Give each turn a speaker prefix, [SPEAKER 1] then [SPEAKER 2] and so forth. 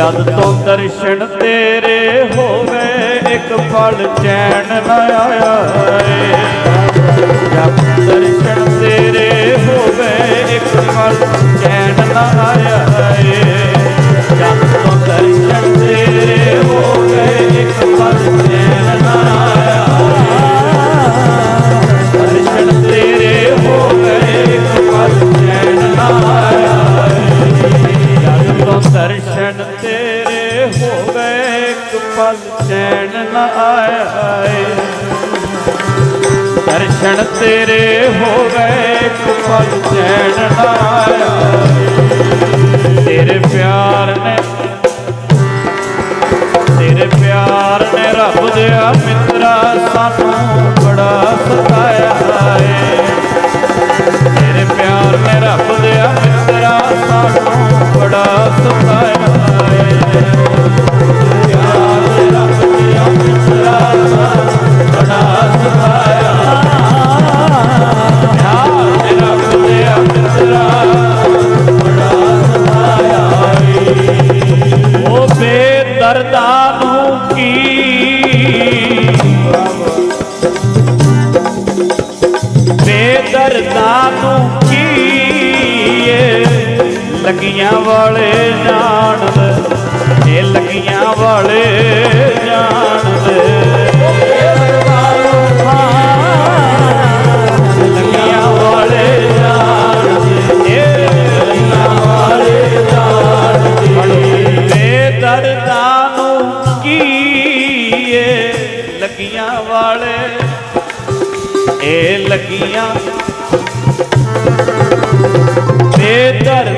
[SPEAKER 1] ਜਦ ਤੋਂ ਦਰਸ਼ਨ ਤੇਰੇ ਹੋਵੇ ਇੱਕ ਪਲ ਚੈਨ ਨਾ ਆਇਆ ਏ। ਜਦ ਦਰਸ਼ਨ ਤੇਰੇ ਹੋਵੇ ਇੱਕ ਪਲ ਚੈਨ ਨਾ ਆਇਆ ਤੇਰੇ ਹੋ ਗਏ ਇੱਕ ਪਲ ਚੈਨ ਨਾ ਆਇਆ ਏ ਦਰਸ਼ਨ ਤੇਰੇ ਹੋ ਗਏ ਇੱਕ ਪਲ ਚੈਨ ਨਾ ਆਇਆ ਤੇਰੇ ਪਿਆਰ ਨੇ, ਤੇਰੇ ਪਿਆਰ ਨੇ ਰੱਬ ਦਿਆ ਮਿੱਤਰਾ ਸਾਨੂੰ ਬੜਾ ਸਤਾਇਆ ਦਰਦਾ ਨੂੰ ਕੀ? ਬੇਦਰਦਾਂ ਨੂੰ ਕੀ ਲੱਗੀਆਂ ਵਾਲੇ ਜਾਣਦੇ ਇਹ ਲੱਗੀਆਂ ਵਾਲੇ ਲੱਗੀਆਂ ਵਾਲੇ ਇਹ ਲੱਗੀਆਂ। ਤੇ ਦਰ